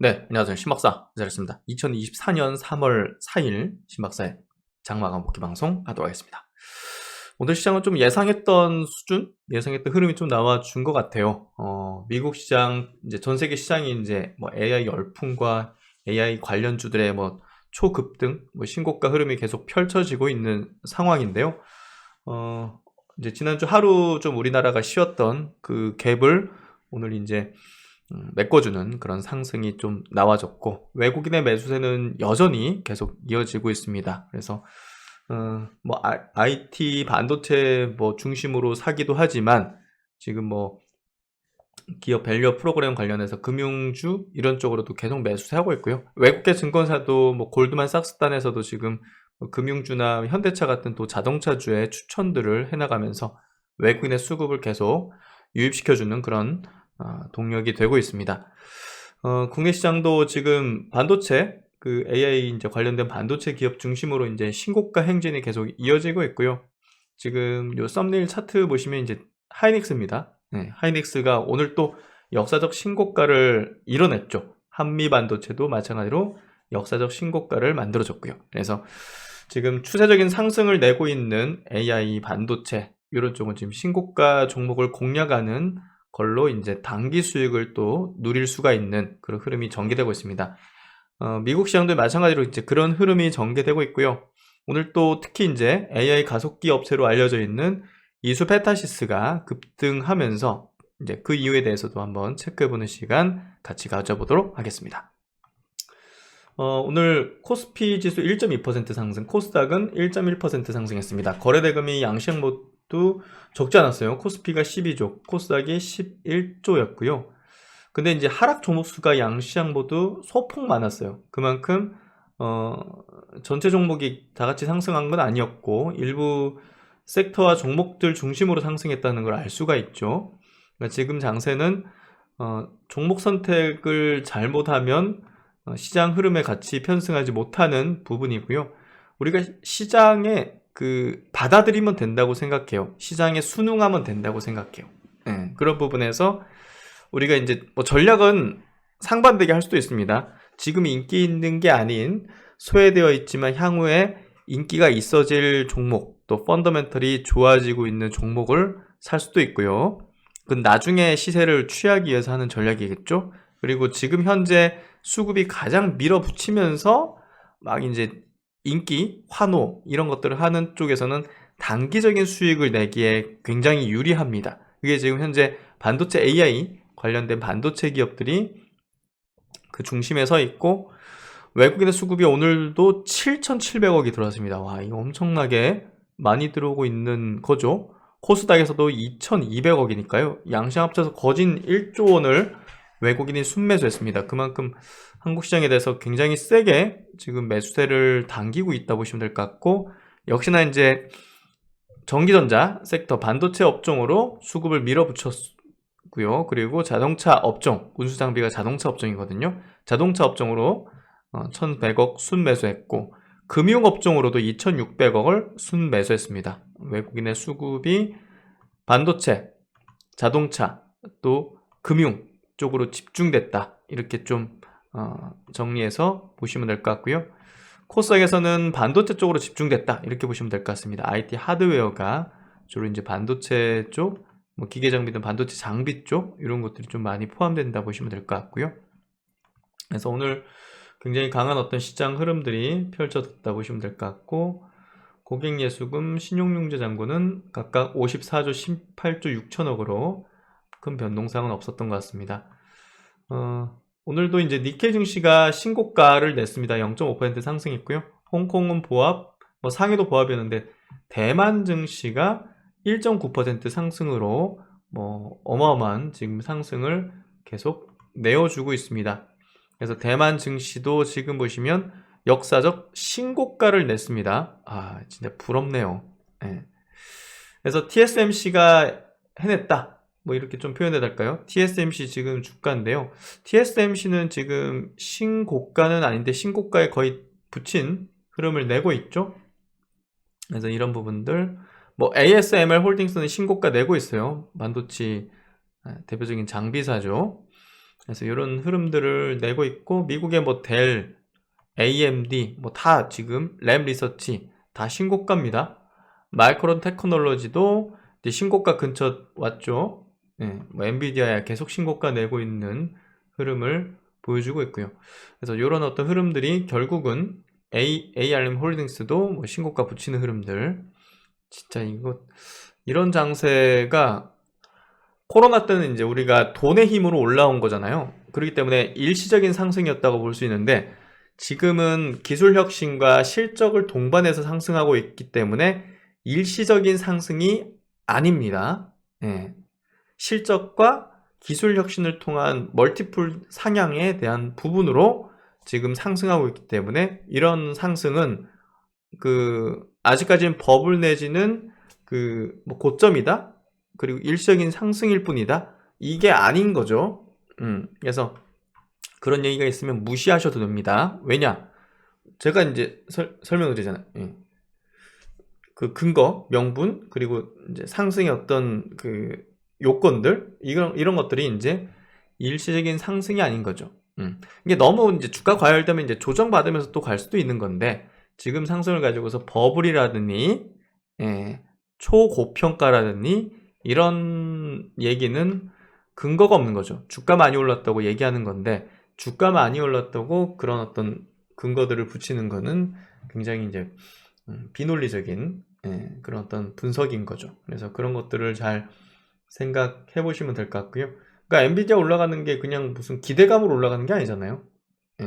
네, 안녕하세요. 신박사 기자였습니다. 2024년 3월 4일 신박사의 장마감 복귀 방송 하도록 하겠습니다. 오늘 시장은 좀 예상했던 수준, 예상했던 흐름이 좀 나와준 것 같아요. 어, 미국 시장, 이제 전 세계 시장이 이제 뭐 AI 열풍과 AI 관련주들의 뭐 초급등, 뭐 신고가 흐름이 계속 펼쳐지고 있는 상황인데요. 어, 이제 지난주 하루 좀 우리나라가 쉬었던 그 갭을 오늘 이제 음, 메꿔주는 그런 상승이 좀 나와졌고 외국인의 매수세는 여전히 계속 이어지고 있습니다. 그래서 어, 뭐 아, IT 반도체 뭐 중심으로 사기도 하지만 지금 뭐 기업 밸류 프로그램 관련해서 금융주 이런 쪽으로도 계속 매수하고 있고요. 외국계 증권사도 뭐 골드만삭스단에서도 지금 뭐 금융주나 현대차 같은 또 자동차주의 추천들을 해나가면서 외국인의 수급을 계속 유입시켜주는 그런 어, 동력이 되고 있습니다. 어, 국내 시장도 지금 반도체 그 AI 이제 관련된 반도체 기업 중심으로 이제 신고가 행진이 계속 이어지고 있고요. 지금 요 썸네일 차트 보시면 이제 하이닉스입니다. 네, 하이닉스가 오늘 또 역사적 신고가를 이뤄냈죠. 한미 반도체도 마찬가지로 역사적 신고가를 만들어줬고요. 그래서 지금 추세적인 상승을 내고 있는 AI 반도체 이런 쪽은 지금 신고가 종목을 공략하는 걸로 이제 단기 수익을 또 누릴 수가 있는 그런 흐름이 전개되고 있습니다. 어, 미국 시장도 마찬가지로 이제 그런 흐름이 전개되고 있고요. 오늘 또 특히 이제 AI 가속기 업체로 알려져 있는 이수 페타시스가 급등하면서 이제 그 이유에 대해서도 한번 체크해보는 시간 같이 가져보도록 하겠습니다. 어, 오늘 코스피 지수 1.2% 상승, 코스닥은 1.1% 상승했습니다. 거래대금이 양시장 모두 적지 않았어요. 코스피가 12조, 코스닥이 11조였고요. 근데 이제 하락 종목 수가 양시장 모두 소폭 많았어요. 그만큼 어, 전체 종목이 다 같이 상승한 건 아니었고 일부 섹터와 종목들 중심으로 상승했다는 걸 알 수가 있죠. 그러니까 지금 장세는 어, 종목 선택을 잘못하면 어, 시장 흐름에 같이 편승하지 못하는 부분이고요. 우리가 시장에 그 받아들이면 된다고 생각해요. 시장에 순응하면 된다고 생각해요. 네, 그런 부분에서 우리가 이제 뭐 전략은 상반되게 할 수도 있습니다. 지금 인기 있는 게 아닌 소외되어 있지만 향후에 인기가 있어질 종목 또 펀더멘털이 좋아지고 있는 종목을 살 수도 있고요. 그건 나중에 시세를 취하기 위해서 하는 전략이겠죠. 그리고 지금 현재 수급이 가장 밀어붙이면서 막 이제 인기, 환호 이런 것들을 하는 쪽에서는 단기적인 수익을 내기에 굉장히 유리합니다. 그게 지금 현재 반도체 AI 관련된 반도체 기업들이 그 중심에 서 있고 외국인의 수급이 오늘도 7,700억이 들어왔습니다. 와, 이거 엄청나게 많이 들어오고 있는 거죠. 코스닥에서도 2,200억이니까요. 양시장 합쳐서 거진 1조 원을 외국인이 순매수했습니다. 그만큼 한국 시장에 대해서 굉장히 세게 지금 매수세를 당기고 있다 보시면 될 것 같고 역시나 이제 전기전자 섹터 반도체 업종으로 수급을 밀어붙였고요. 그리고 자동차 업종, 운수 장비가 자동차 업종이거든요. 자동차 업종으로 1,100억 어, 순매수했고 금융 업종으로도 2,600억을 순매수했습니다. 외국인의 수급이 반도체, 자동차, 또 금융 쪽으로 집중됐다. 이렇게 좀 어, 정리해서 보시면 될 것 같고요. 코스닥에서는 반도체 쪽으로 집중됐다. 이렇게 보시면 될 것 같습니다. IT 하드웨어가 주로 이제 반도체 쪽, 뭐 기계 장비든 반도체 장비 쪽 이런 것들이 좀 많이 포함된다 보시면 될 것 같고요. 그래서 오늘 굉장히 강한 어떤 시장 흐름들이 펼쳐졌다 보시면 될 것 같고 고객 예수금, 신용융제 잔고는 각각 54조 18조 6천억으로 큰 변동사항은 없었던 것 같습니다. 어, 오늘도 이제 니케 증시가 신고가를 냈습니다. 0.5% 상승했고요. 홍콩은 보합, 뭐 상해도 보합이었는데 대만 증시가 1.9% 상승으로 뭐 어마어마한 지금 상승을 계속 내어주고 있습니다. 그래서 대만 증시도 지금 보시면 역사적 신고가를 냈습니다. 아, 진짜 부럽네요. 네. 그래서 TSMC가 해냈다. 뭐 이렇게 좀 표현해야 될까요? TSMC 지금 주가인데요. TSMC는 지금 신고가는 아닌데 신고가에 거의 붙인 흐름을 내고 있죠. 그래서 이런 부분들 뭐 ASML 홀딩스는 신고가 내고 있어요. 반도체 아, 대표적인 장비사죠. 그래서 이런 흐름들을 내고 있고 미국의 뭐 델, AMD 뭐 다 지금 램 리서치 다 신고가입니다. 마이크론 테크놀로지도 신고가 근처 왔죠. 예, 뭐 엔비디아야 계속 신고가 내고 있는 흐름을 보여주고 있고요. 그래서 이런 어떤 흐름들이 결국은 A, ARM 홀딩스도 뭐 신고가 붙이는 흐름들 진짜 이거 이런 장세가 코로나 때는 이제 우리가 돈의 힘으로 올라온 거잖아요. 그렇기 때문에 일시적인 상승이었다고 볼 수 있는데 지금은 기술 혁신과 실적을 동반해서 상승하고 있기 때문에 일시적인 상승이 아닙니다. 예. 실적과 기술 혁신을 통한 멀티플 상향에 대한 부분으로 지금 상승하고 있기 때문에 이런 상승은 그 아직까지는 버블 내지는 그 뭐 고점이다 그리고 일시적인 상승일 뿐이다 이게 아닌 거죠. 음, 그래서 그런 얘기가 있으면 무시하셔도 됩니다. 왜냐? 제가 이제 설, 설명을 드리잖아요. 예. 그 근거, 명분, 그리고 이제 상승의 어떤 그 요건들, 이런, 이런 것들이 이제 일시적인 상승이 아닌 거죠. 음. 이게 너무 이제 주가 과열되면 이제 조정 받으면서 또 갈 수도 있는 건데, 지금 상승을 가지고서 버블이라더니, 예, 초고평가라더니, 이런 얘기는 근거가 없는 거죠. 주가 많이 올랐다고 얘기하는 건데, 주가 많이 올랐다고 그런 어떤 근거들을 붙이는 거는 굉장히 이제 음, 비논리적인 예, 그런 어떤 분석인 거죠. 그래서 그런 것들을 잘 생각해 보시면 될 것 같고요. 그러니까 엔비디아 올라가는 게 그냥 무슨 기대감으로 올라가는 게 아니잖아요. 예.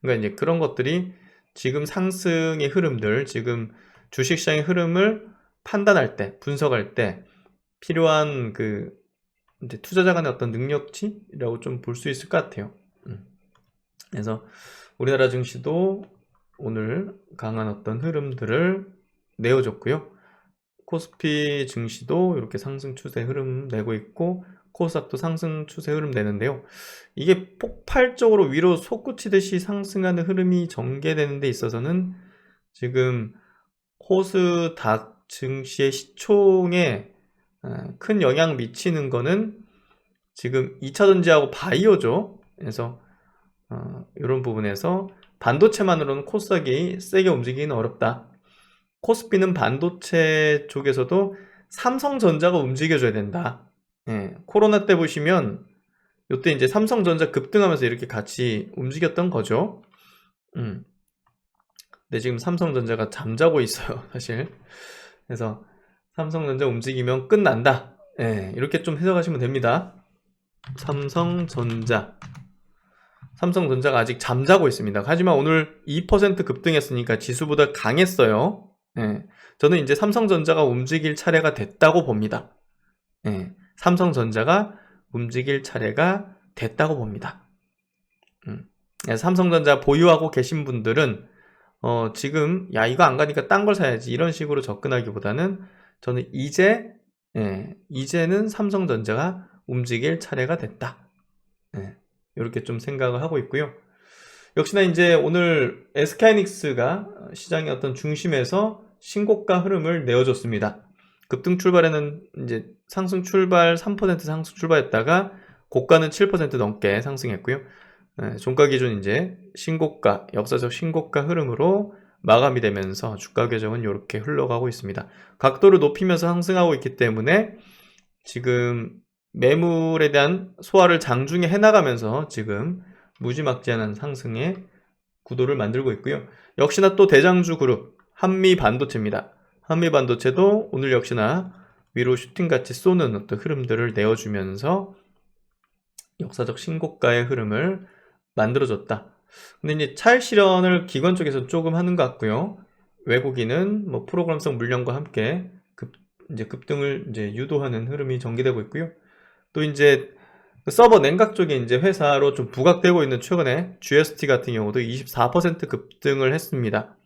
그러니까 이제 그런 것들이 지금 상승의 흐름들, 지금 주식시장의 흐름을 판단할 때, 분석할 때 필요한 그 투자자 간의 어떤 능력치라고 좀 볼 수 있을 것 같아요. 음. 그래서 우리나라 증시도 오늘 강한 어떤 흐름들을 내어줬고요. 코스피 증시도 이렇게 상승 추세 흐름 내고 있고 코스닥도 상승 추세 흐름 내는데요. 이게 폭발적으로 위로 솟구치듯이 상승하는 흐름이 전개되는 데 있어서는 지금 코스닥 증시의 시총에 어, 큰 영향 미치는 거는 지금 2차 전지하고 바이오죠. 그래서 어, 이런 부분에서 반도체만으로는 코스닥이 세게 움직이기는 어렵다. 코스피는 반도체 쪽에서도 삼성전자가 움직여줘야 된다. 예, 코로나 때 보시면 이때 이제 삼성전자 급등하면서 이렇게 같이 움직였던 거죠. 음. 근데 지금 삼성전자가 잠자고 있어요, 사실. 그래서 삼성전자 움직이면 끝난다. 예, 이렇게 좀 해석하시면 됩니다. 삼성전자. 삼성전자가 아직 잠자고 있습니다. 하지만 오늘 2% 급등했으니까 지수보다 강했어요. 예, 저는 이제 삼성전자가 움직일 차례가 됐다고 봅니다. 예, 삼성전자가 움직일 차례가 됐다고 봅니다. 음, 예, 삼성전자 보유하고 계신 분들은 어, 지금 야 이거 안 가니까 딴 걸 사야지 이런 식으로 접근하기보다는 저는 이제 예, 이제는 삼성전자가 움직일 차례가 됐다. 예, 이렇게 좀 생각을 하고 있고요. 역시나 이제 오늘 SK이닉스가 시장의 어떤 중심에서 신고가 흐름을 내어줬습니다. 급등 출발에는 이제 상승 출발 3% 상승 출발했다가 고가는 7% 넘게 상승했고요. 네, 종가 기준 이제 신고가, 역사적 신고가 흐름으로 마감이 되면서 주가 계정은 이렇게 흘러가고 있습니다. 각도를 높이면서 상승하고 있기 때문에 지금 매물에 대한 소화를 장중에 해나가면서 지금 무지막지한 상승의 구도를 만들고 있고요. 역시나 또 대장주 그룹 한미 반도체입니다. 한미 반도체도 오늘 역시나 위로 슈팅같이 쏘는 어떤 흐름들을 내어주면서 역사적 신고가의 흐름을 만들어줬다. 근데 이제 차익 실현을 기관 쪽에서 조금 하는 것 같고요. 외국인은 뭐 프로그램성 물량과 함께 급, 이제 급등을 이제 유도하는 흐름이 전개되고 있고요. 또 이제 그 서버 냉각 쪽에 이제 회사로 좀 부각되고 있는 최근에 GST 같은 경우도 24% 급등을 했습니다.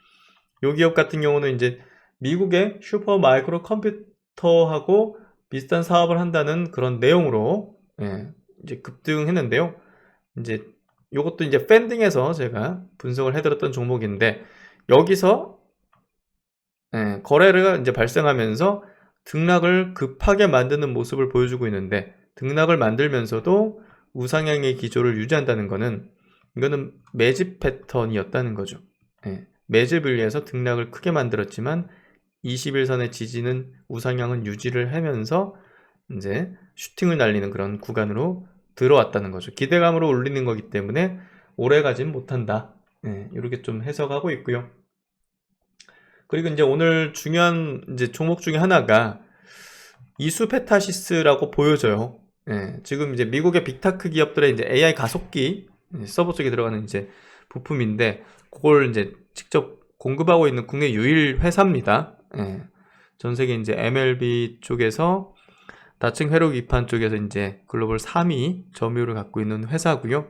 요 기업 같은 경우는 이제 미국의 슈퍼 마이크로 컴퓨터하고 비슷한 사업을 한다는 그런 내용으로 예, 이제 급등했는데요. 이제 요것도 이제 팬딩에서 제가 분석을 해드렸던 종목인데 여기서 예, 거래가 이제 발생하면서 등락을 급하게 만드는 모습을 보여주고 있는데 등락을 만들면서도 우상향의 기조를 유지한다는 것은 이거는 매집 패턴이었다는 거죠. 예, 매집을 위해서 등락을 크게 만들었지만 21선의 지지는 우상향은 유지를 하면서 이제 슈팅을 날리는 그런 구간으로 들어왔다는 거죠. 기대감으로 올리는 거기 때문에 오래 가진 못한다. 예, 이렇게 좀 해석하고 있고요. 그리고 이제 오늘 중요한 이제 종목 중에 하나가 이수페타시스라고 보여져요. 예, 지금 이제 미국의 빅타크 기업들의 이제 AI 가속기 이제 서버 쪽에 들어가는 이제 부품인데 그걸 이제 직접 공급하고 있는 국내 유일 회사입니다. 예, 전 세계 이제 MLB 쪽에서 다층 회로 기판 쪽에서 이제 글로벌 3위 점유율을 갖고 있는 회사고요.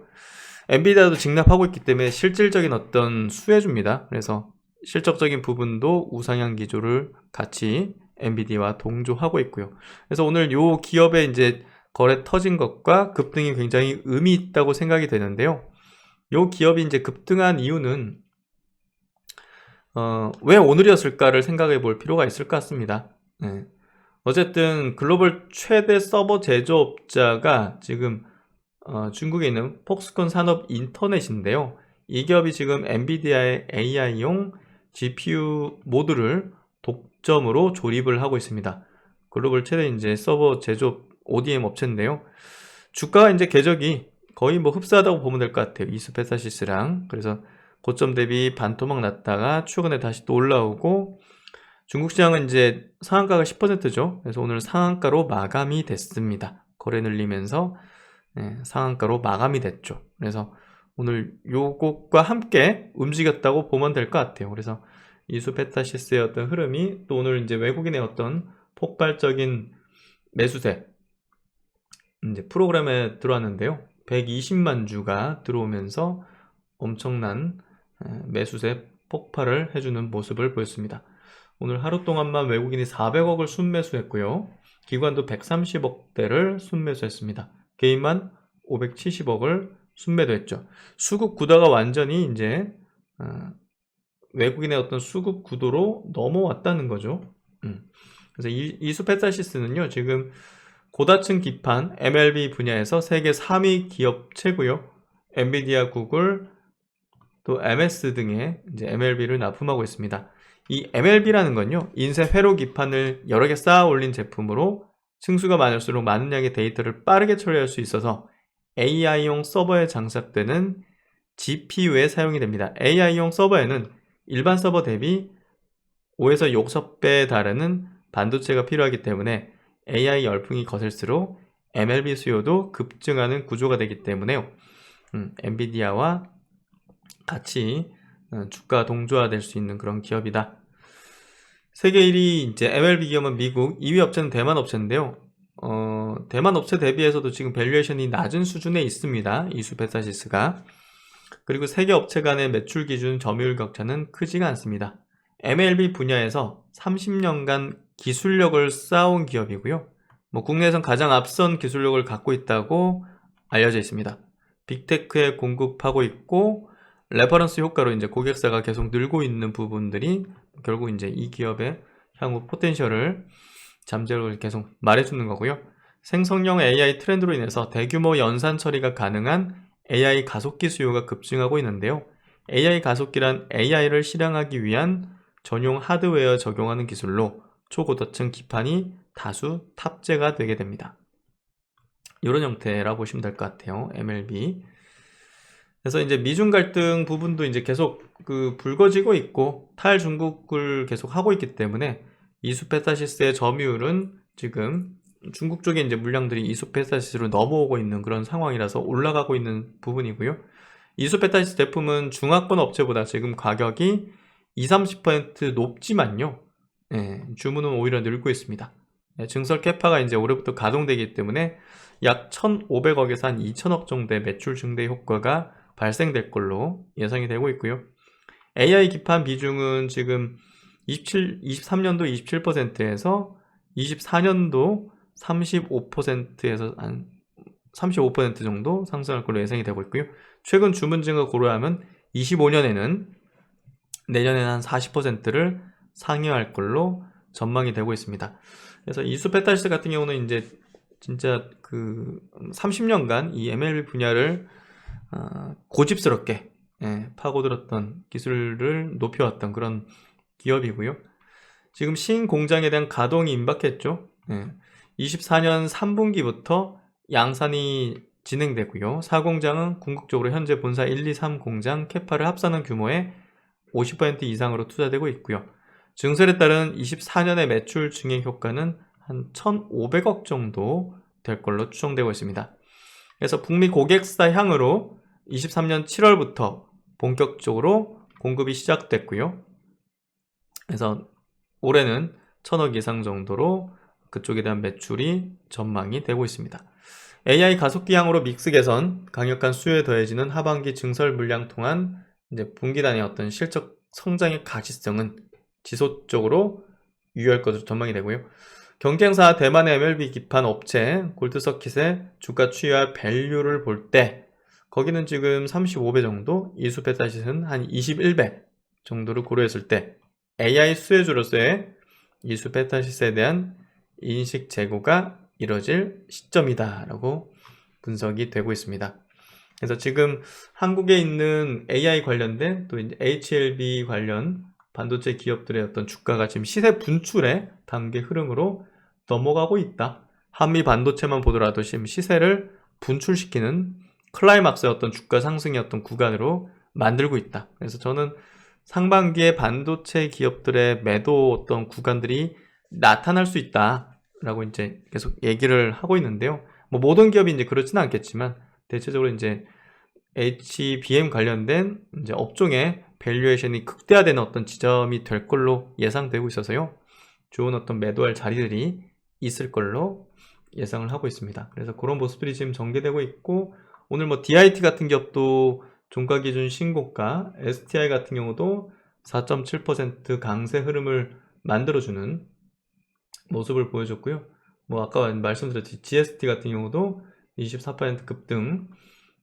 엔비디아도 직납하고 있기 때문에 실질적인 어떤 수혜줍니다. 그래서 실적적인 부분도 우상향 기조를 같이 엔비디아와 동조하고 있고요. 그래서 오늘 요 기업의 이제 거래 터진 것과 급등이 굉장히 의미 있다고 생각이 되는데요. 요 기업이 이제 급등한 이유는 어, 왜 오늘이었을까를 생각해 볼 필요가 있을 것 같습니다. 네. 어쨌든 글로벌 최대 서버 제조업자가 지금 어, 중국에 있는 폭스콘 산업 인터넷인데요. 이 기업이 지금 엔비디아의 AI용 GPU 모듈을 독점으로 조립을 하고 있습니다. 글로벌 최대 이제 서버 제조업 ODM 업체인데요. 주가가 이제 궤적이 거의 뭐 흡사하다고 보면 될 것 같아요. 이수페사시스랑. 그래서 고점 대비 반토막 났다가 최근에 다시 또 올라오고 중국 시장은 이제 상한가가 10%죠. 그래서 오늘 상한가로 마감이 됐습니다. 거래 늘리면서 네, 상한가로 마감이 됐죠. 그래서 오늘 요것과 함께 움직였다고 보면 될 것 같아요. 그래서 이수페타시스의 어떤 흐름이 또 오늘 이제 외국인의 어떤 폭발적인 매수세 이제 프로그램에 들어왔는데요. 120만 주가 들어오면서 엄청난 매수세 폭발을 해주는 모습을 보였습니다. 오늘 하루 동안만 외국인이 400억을 순매수했고요. 기관도 130억대를 순매수했습니다. 개인만 570억을 순매도 했죠. 수급 구도가 완전히 이제 어, 외국인의 어떤 수급 구도로 넘어왔다는 거죠. 음. 그래서 이, 이수페사시스는요 지금 고다층 기판 MLB 분야에서 세계 3위 기업체고요. 엔비디아, 구글, 또 MS 등의 이제 MLB를 납품하고 있습니다. 이 MLB라는 건요, 인쇄 회로 기판을 여러 개 쌓아 올린 제품으로 층수가 많을수록 많은 양의 데이터를 빠르게 처리할 수 있어서 AI용 서버에 장착되는 GPU에 사용이 됩니다. AI용 서버에는 일반 서버 대비 5에서 6배 달하는 반도체가 필요하기 때문에 AI 열풍이 거셀수록 MLB 수요도 급증하는 구조가 되기 때문에요. 음, 엔비디아와 같이 어, 주가 동조화될 수 있는 그런 기업이다. 세계 1위 이제 MLB 기업은 미국, 2위 업체는 대만 업체인데요. 어, 대만 업체 대비해서도 지금 밸류에이션이 낮은 수준에 있습니다. 이수페사시스가. 그리고 세계 업체 간의 매출 기준 점유율 격차는 크지가 않습니다. MLB 분야에서 30년간 기술력을 쌓아온 기업이고요. 뭐 국내에선 가장 앞선 기술력을 갖고 있다고 알려져 있습니다. 빅테크에 공급하고 있고 레퍼런스 효과로 이제 고객사가 계속 늘고 있는 부분들이 결국 이제 이 기업의 향후 포텐셜을 잠재력을 계속 말해주는 거고요. 생성형 AI 트렌드로 인해서 대규모 연산 처리가 가능한 AI 가속기 수요가 급증하고 있는데요. AI 가속기란 AI를 실행하기 위한 전용 하드웨어 적용하는 기술로 초고도층 기판이 다수 탑재가 되게 됩니다. 이런 형태라 보시면 될 것 같아요. MLB. 그래서 이제 미중 갈등 부분도 이제 계속 그 불거지고 있고 탈중국을 계속 하고 있기 때문에 이수페타시스의 점유율은 지금 중국 쪽에 이제 물량들이 이수페타시스로 넘어오고 있는 그런 상황이라서 올라가고 있는 부분이고요. 이수페타시스 제품은 중화권 업체보다 지금 가격이 20, 30% 높지만요. 예, 주문은 오히려 늘고 있습니다. 예, 증설 캐파가 이제 올해부터 가동되기 때문에 약 1,500억에서 한 2,000억 정도의 매출 증대 효과가 발생될 걸로 예상이 되고 있고요. AI 기판 비중은 지금 27, 23년도 27%에서 24년도 35%에서 한 35% 정도 상승할 걸로 예상이 되고 있고요. 최근 주문 증가 고려하면 25년에는 내년에는 한 40%를 상회할 걸로 전망이 되고 있습니다. 그래서 이수 페탈스 같은 경우는 이제 진짜 그 30년간 이 MLB 분야를 아, 고집스럽게 예, 파고들었던 기술을 높여왔던 그런 기업이고요. 지금 신 공장에 대한 가동이 임박했죠. 예, 24년 3분기부터 양산이 진행되고요. 4공장은 궁극적으로 현재 본사 1, 2, 3 공장 캐파를 합산한 규모의 50% 이상으로 투자되고 있고요. 증설에 따른 24년의 매출 증액 효과는 한 1,500억 정도 될 걸로 추정되고 있습니다. 그래서 북미 고객사 향으로 23년 7월부터 본격적으로 공급이 시작됐고요. 그래서 올해는 1,000억 이상 정도로 그쪽에 대한 매출이 전망이 되고 있습니다. AI 가속기 향으로 믹스 개선, 강력한 수요에 더해지는 하반기 증설 물량 통한 이제 분기 단의 어떤 실적 성장의 가시성은 지속적으로 유효할 것으로 전망이 되고요. 경쟁사 대만의 MLB 기판 업체 골드서킷의 주가 추이와 밸류를 볼 때 거기는 지금 35배 정도, 이수 베타시는 한 21배 정도를 고려했을 때 AI 수혜주로서의 이수 베타시스에 대한 인식 제고가 이뤄질 시점이다라고 분석이 되고 있습니다. 그래서 지금 한국에 있는 AI 관련된 또 HLB 관련 반도체 기업들의 어떤 주가가 지금 시세 분출의 단계 흐름으로 넘어가고 있다. 한미 반도체만 보더라도 지금 시세를 분출시키는 클라이막스의 어떤 주가 상승의 어떤 구간으로 만들고 있다. 그래서 저는 상반기에 반도체 기업들의 매도 어떤 구간들이 나타날 수 있다라고 이제 계속 얘기를 하고 있는데요. 뭐 모든 기업이 이제 그렇지는 않겠지만 대체적으로 이제 HBM 관련된 이제 업종의 밸류에이션이 극대화되는 어떤 지점이 될 걸로 예상되고 있어서요. 좋은 어떤 매도할 자리들이 있을 걸로 예상을 하고 있습니다. 그래서 그런 모습들이 지금 전개되고 있고 오늘 뭐 DIT 같은 기업도 종가 기준 신고가, STI 같은 경우도 4.7% 강세 흐름을 만들어주는 모습을 보여줬고요. 뭐 아까 말씀드렸듯이 GST 같은 경우도 24% 급등,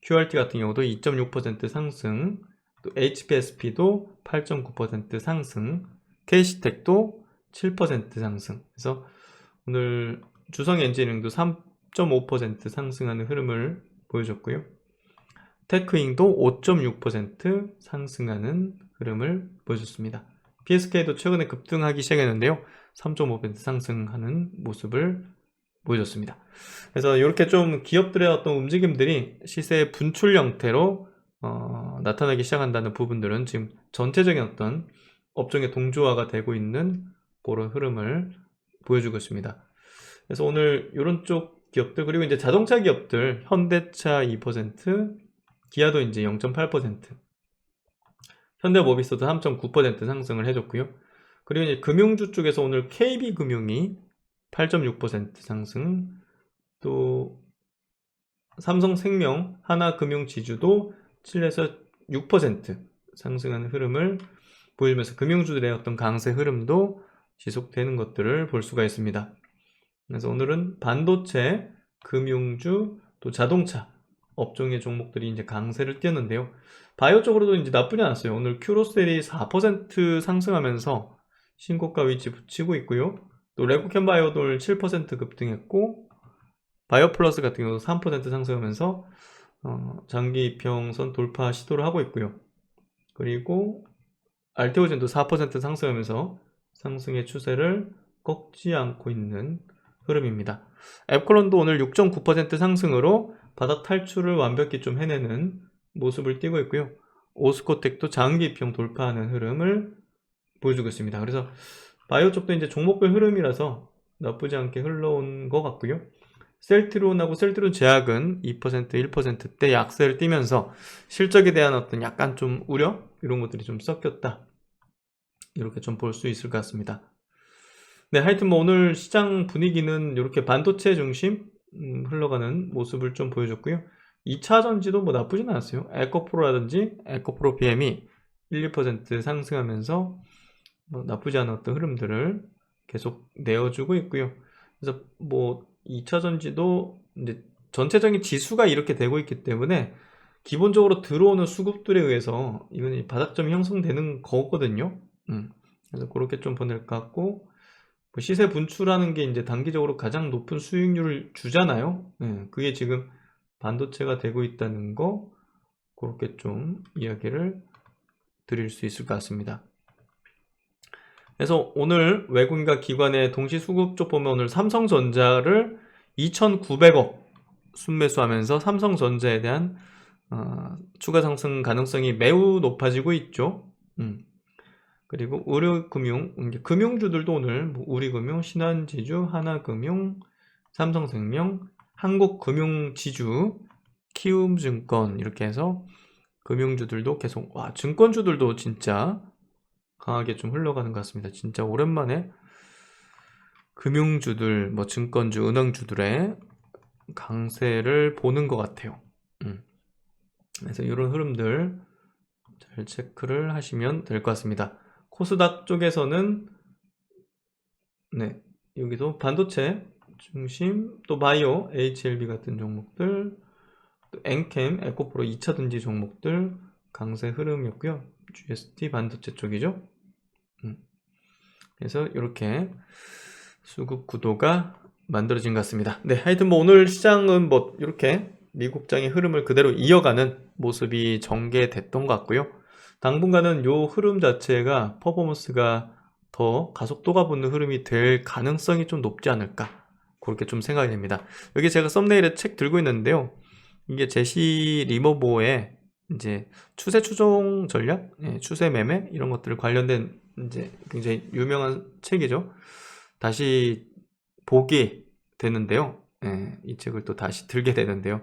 QRT 같은 경우도 2.6% 상승, 또 HPSP도 8.9% 상승, KC텍도 7% 상승. 그래서 오늘 주성 엔지니어링도 3.5% 상승하는 흐름을 보여줬고요. 테크잉도 5.6% 상승하는 흐름을 보여줬습니다. PSK도 최근에 급등하기 시작했는데요. 3.5% 상승하는 모습을 보여줬습니다. 그래서 이렇게 좀 기업들의 어떤 움직임들이 시세 분출 형태로 어, 나타나기 시작한다는 부분들은 지금 전체적인 어떤 업종의 동조화가 되고 있는 그런 흐름을 보여주고 있습니다. 그래서 오늘 이런 쪽 기업들 그리고 이제 자동차 기업들 현대차 2%, 기아도 이제 0.8%, 현대모비스도 3.9% 상승을 해줬고요. 그리고 이제 금융주 쪽에서 오늘 KB금융이 8.6% 상승, 또 삼성생명, 하나금융지주도 7에서 6% 상승하는 흐름을 보여주면서 금융주들의 어떤 강세 흐름도 지속되는 것들을 볼 수가 있습니다. 그래서 오늘은 반도체, 금융주, 또 자동차 업종의 종목들이 이제 강세를 띄었는데요. 바이오 쪽으로도 이제 나쁘지 않았어요. 오늘 큐로셀이 4% 상승하면서 신고가 위치 붙이고 있고요. 또 레고캔 바이오도 오늘 7% 급등했고 바이오 플러스 같은 경우도 3% 상승하면서 어, 장기 이평선 돌파 시도를 하고 있고요. 그리고 알테오젠도 4% 상승하면서 상승의 추세를 꺾지 않고 있는 흐름입니다. 앱클론도 오늘 6.9% 상승으로 바닥 탈출을 완벽히 좀 해내는 모습을 띄고 있고요. 오스코텍도 장기평 돌파하는 흐름을 보여주고 있습니다. 그래서 바이오 쪽도 이제 종목별 흐름이라서 나쁘지 않게 흘러온 것 같고요. 셀트론하고 셀트론 제약은 2% 1%대 약세를 띄면서 실적에 대한 어떤 약간 좀 우려 이런 것들이 좀 섞였다. 이렇게 좀 볼 수 있을 것 같습니다. 네, 하여튼 뭐 오늘 시장 분위기는 이렇게 반도체 중심 음, 흘러가는 모습을 좀 보여줬고요. 2차 전지도 뭐 나쁘진 않았어요. 에코프로라든지 에코프로 BM이 1, 2% 상승하면서 뭐 나쁘지 않은 어떤 흐름들을 계속 내어주고 있고요. 그래서 뭐 2차 전지도 이제 전체적인 지수가 이렇게 되고 있기 때문에 기본적으로 들어오는 수급들에 의해서 이건 바닥점이 형성되는 거거든요. 음, 그래서 그렇게 좀 보낼 것 같고 뭐 시세 분출하는 게 이제 단기적으로 가장 높은 수익률을 주잖아요. 예, 그게 지금 반도체가 되고 있다는 거 그렇게 좀 이야기를 드릴 수 있을 것 같습니다. 그래서 오늘 외국인과 기관의 동시 수급 쪽 보면 오늘 삼성전자를 2,900억 순매수하면서 삼성전자에 대한 어, 추가 상승 가능성이 매우 높아지고 있죠. 음. 그리고 의료금융, 이제 금융주들도 오늘 뭐 우리금융, 신한지주, 하나금융, 삼성생명, 한국금융지주, 키움증권 이렇게 해서 금융주들도 계속 와 증권주들도 진짜 강하게 좀 흘러가는 것 같습니다. 진짜 오랜만에 금융주들, 뭐 증권주, 은행주들의 강세를 보는 것 같아요. 음. 그래서 이런 흐름들 잘 체크를 하시면 될 것 같습니다. 코스닥 쪽에서는 네 여기도 반도체 중심 또 바이오, HLB 같은 종목들 또 엔캠, 에코프로 2차 든지 종목들 강세 흐름이었고요. GST 반도체 쪽이죠. 음. 그래서 이렇게 수급 구도가 만들어진 것 같습니다. 네, 하여튼 뭐 오늘 시장은 뭐 이렇게 미국장의 흐름을 그대로 이어가는 모습이 전개됐던 것 같고요. 당분간은 요 흐름 자체가 퍼포먼스가 더 가속도가 붙는 흐름이 될 가능성이 좀 높지 않을까 그렇게 좀 생각이 됩니다. 여기 제가 썸네일에 책 들고 있는데요. 이게 제시 리머보의 이제 추세 추종 전략, 예, 추세 매매 이런 것들 관련된 이제 굉장히 유명한 책이죠. 다시 보게 되는데요. 예, 이 책을 또 다시 들게 되는데요.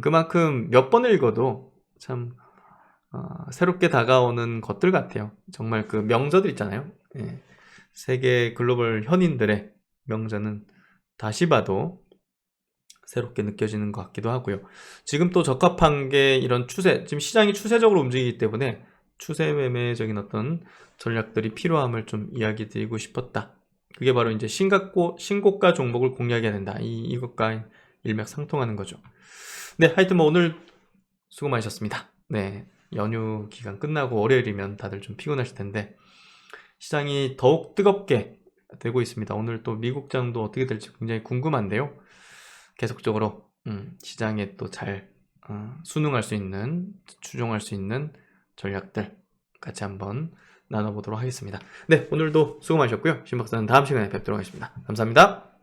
그만큼 몇 번을 읽어도 참 어, 새롭게 다가오는 것들 같아요. 정말 그 명저들 있잖아요. 예, 세계 글로벌 현인들의 명저는 다시 봐도 새롭게 느껴지는 것 같기도 하고요. 지금 또 적합한 게 이런 추세, 지금 시장이 추세적으로 움직이기 때문에 추세 매매적인 어떤 전략들이 필요함을 좀 이야기 드리고 싶었다. 그게 바로 이제 신각고, 신고가 종목을 공략해야 된다. 이, 이것과 일맥상통하는 거죠. 네, 하여튼 뭐 오늘 수고 많으셨습니다. 네, 연휴 기간 끝나고 월요일이면 다들 좀 피곤하실 텐데, 시장이 더욱 뜨겁게 되고 있습니다. 오늘 또 미국 장도 어떻게 될지 굉장히 궁금한데요. 계속적으로 음, 시장에 또잘 어, 수능할 수 있는 추종할 수 있는 전략들 같이 한번 나눠보도록 하겠습니다. 네 오늘도 수고 많으셨고요. 신 박사는 다음 시간에 뵙도록 하겠습니다. 감사합니다.